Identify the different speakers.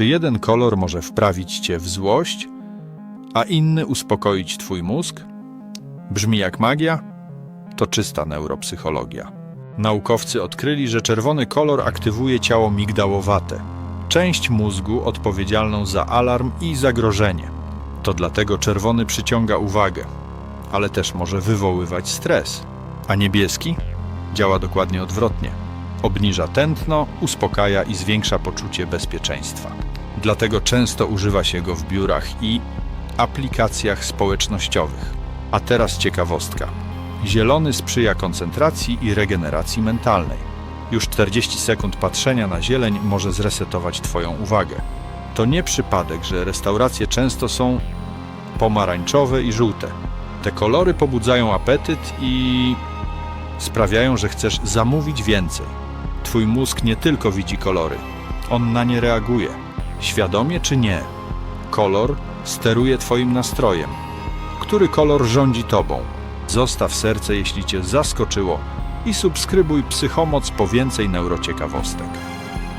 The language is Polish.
Speaker 1: Czy jeden kolor może wprawić cię w złość, a inny uspokoić twój mózg? Brzmi jak magia? To czysta neuropsychologia. Naukowcy odkryli, że czerwony kolor aktywuje ciało migdałowate, część mózgu odpowiedzialną za alarm i zagrożenie. To dlatego czerwony przyciąga uwagę, ale też może wywoływać stres. A niebieski działa dokładnie odwrotnie. Obniża tętno, uspokaja i zwiększa poczucie bezpieczeństwa. Dlatego często używa się go w biurach i aplikacjach społecznościowych. A teraz ciekawostka. Zielony sprzyja koncentracji i regeneracji mentalnej. Już 40 sekund patrzenia na zieleń może zresetować Twoją uwagę. To nie przypadek, że restauracje często są pomarańczowe i żółte. Te kolory pobudzają apetyt i sprawiają, że chcesz zamówić więcej. Twój mózg nie tylko widzi kolory, on na nie reaguje, świadomie czy nie. Kolor steruje Twoim nastrojem. Który kolor rządzi Tobą? Zostaw serce, jeśli Cię zaskoczyło i subskrybuj Psychomoc po więcej neurociekawostek.